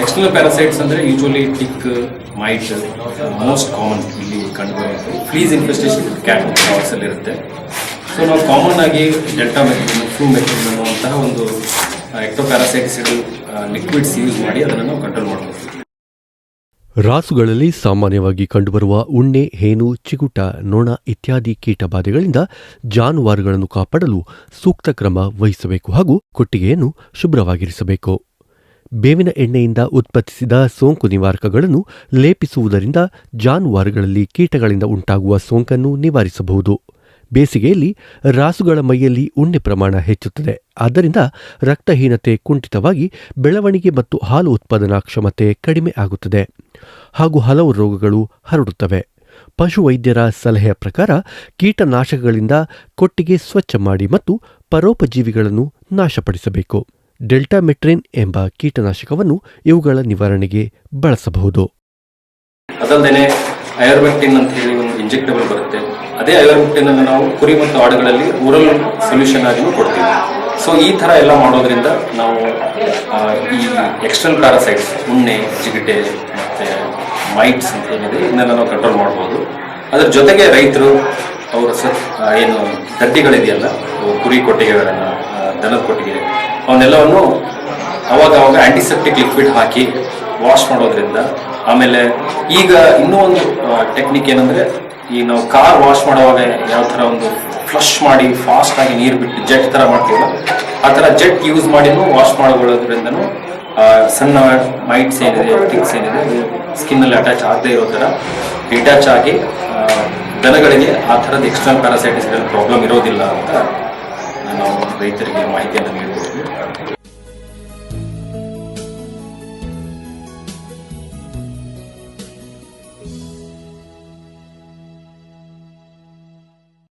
External parasites ಅಂದರೆ usually tick mite most common ಇಲ್ಲಿ ಕಂಡುಬರುತ್ತೆ. ಫ್ಲೀಸ್ ಇನ್ಫೆಸ್ಟೇಷನ್ ಕ್ಯಾಟ್ ಅಲ್ಲಿ ಇರುತ್ತೆ. ಸೊ ನಾವು ಕಾಮನ್ ಆಗಿ ಡೆಲ್ಟಾ ಮೆಥಿನ್ ಫ್ಲೂ ಮೆಥಿನ್ ಅನ್ನುವಂತಹ ಒಂದು ಎಕ್ಟೋಪ್ಯಾರಾಸೈಟಿಸಿಡಲ್ ಲಿಕ್ವಿಡ್ಸ್ ಯೂಸ್ ಮಾಡಿ ಅದನ್ನು ನಾವು ಕಂಟ್ರೋಲ್ ಮಾಡ್ಬೋದು. ರಾಸುಗಳಲ್ಲಿ ಸಾಮಾನ್ಯವಾಗಿ ಕಂಡುಬರುವ ಉಣ್ಣೆ, ಹೇನು, ಚಿಗುಟ, ನೊಣ ಇತ್ಯಾದಿ ಕೀಟಬಾಧೆಗಳಿಂದ ಜಾನುವಾರುಗಳನ್ನು ಕಾಪಾಡಲು ಸೂಕ್ತ ಕ್ರಮ ವಹಿಸಬೇಕು ಹಾಗೂ ಕೊಟ್ಟಿಗೆಯನ್ನು ಶುಭ್ರವಾಗಿರಿಸಬೇಕು. ಬೇವಿನ ಎಣ್ಣೆಯಿಂದ ಉತ್ಪತ್ತಿಸಿದ ಸೋಂಕು ನಿವಾರಕಗಳನ್ನು ಲೇಪಿಸುವುದರಿಂದ ಜಾನುವಾರುಗಳಲ್ಲಿ ಕೀಟಗಳಿಂದ ಉಂಟಾಗುವ ಸೋಂಕನ್ನು ನಿವಾರಿಸಬಹುದು. ಬೇಸಿಗೆಯಲ್ಲಿ ರಾಸುಗಳ ಮೈಯಲ್ಲಿ ಉಣ್ಣೆ ಪ್ರಮಾಣ ಹೆಚ್ಚುತ್ತದೆ. ಆದ್ದರಿಂದ ರಕ್ತಹೀನತೆ ಕುಂಠಿತವಾಗಿ ಬೆಳವಣಿಗೆ ಮತ್ತು ಹಾಲು ಉತ್ಪಾದನಾ ಕ್ಷಮತೆ ಕಡಿಮೆ ಆಗುತ್ತದೆ. ಹಾಗೂ ಹಲವು ರೋಗಗಳು ಹರಡುತ್ತವೆ. ಪಶುವೈದ್ಯರ ಸಲಹೆಯ ಪ್ರಕಾರ ಕೀಟನಾಶಕಗಳಿಂದ ಕೊಟ್ಟಿಗೆ ಸ್ವಚ್ಛ ಮಾಡಿ ಮತ್ತು ಪರೋಪಜೀವಿಗಳನ್ನು ನಾಶಪಡಿಸಬೇಕು. ಡೆಲ್ಟಾಮೆಟ್ರಿನ್ ಎಂಬ ಕೀಟನಾಶಕವನ್ನು ಇವುಗಳ ನಿವಾರಣೆಗೆ ಬಳಸಬಹುದು. ಅದಲ್ಲದೆ ಐವರ್ಮೆಕ್ಟಿನ್ ಅಂತ ಹೇಳಿ ಒಂದು ಇಂಜೆಕ್ಟಬಲ್ ಬರುತ್ತೆ. ಅದೇ ಐವರ್ಮೆಕ್ಟಿನ್ ಅನ್ನು ನಾವು ಕುರಿ ಮತ್ತು ಆಡುಗಳಲ್ಲಿ ಊರಲ್ ಸೊಲ್ಯೂಷನ್ ಆಗಿಯೂ ಕೊಡ್ತೀವಿ. ಸೊ ಈ ಥರ ಎಲ್ಲ ಮಾಡೋದ್ರಿಂದ ನಾವು ಈ ಎಕ್ಸ್ಟರ್ನಲ್ ಪ್ಯಾರಾಸೈಟ್ಸ್ ಉಣ್ಣೆ, ಜಿಗಟೆ ಮತ್ತು ಮೈಟ್ಸ್ ಅಂತ ಏನಿದೆ, ಇದನ್ನೆಲ್ಲ ನಾವು ಕಂಟ್ರೋಲ್ ಮಾಡ್ಬೋದು. ಅದ್ರ ಜೊತೆಗೆ ರೈತರು, ಅವರ ಸ ಏನು ದಡ್ಡಿಗಳಿದೆಯಲ್ಲ ಕುರಿ ಕೊಟ್ಟಿಗೆಗಳನ್ನು ದನದ ಕೊಟ್ಟಿಗೆ. ಅವನ್ನೆಲ್ಲವನ್ನು ಅವಾಗ ಅವಾಗ ಆಂಟಿಸೆಪ್ಟಿಕ್ ಲಿಕ್ವಿಡ್ ಹಾಕಿ ವಾಶ್ ಮಾಡೋದ್ರಿಂದ ಆಮೇಲೆ ಈಗ ಇನ್ನೂ ಒಂದು ಟೆಕ್ನಿಕ್ ಏನಂದ್ರೆ ಈ ನಾವು ಕಾರ್ ವಾಶ್ ಮಾಡುವಾಗ ಯಾವ ಥರ ಒಂದು ಫ್ಲಶ್ ಮಾಡಿ ಫಾಸ್ಟ್ ಆಗಿ ನೀರು ಬಿಟ್ಟು ಜೆಟ್ ಥರ ಮಾಡ್ತೀವಲ್ಲ, ಆ ಥರ ಜೆಟ್ ಯೂಸ್ ಮಾಡಿನೂ ವಾಶ್ ಮಾಡೋದ್ರಿಂದನೂ ಸಣ್ಣ ಮೈಟ್ಸ್ ಏನಿದೆ ಥಿಂಗ್ಸ್ ಏನಿದೆ ಸ್ಕಿನ್ ಸ್ಕಿನ್ನಲ್ಲಿ ಅಟ್ಯಾಚ್ ಆಗದೆ ಇರೋ ಥರ ಡಿಟ್ಯಾಚ್ ಆಗಿ ದನಗಳಿಗೆ ಆ ಥರದ ಎಕ್ಸ್ಟರ್ನಲ್ ಪ್ಯಾರಾಸೈಟಿಸ್ ಪ್ರಾಬ್ಲಮ್ ಇರೋದಿಲ್ಲ ಅಂತ ರೈತರಿಗೆ ಮಾಹಿತಿಯನ್ನು ನೀಡಬಹುದು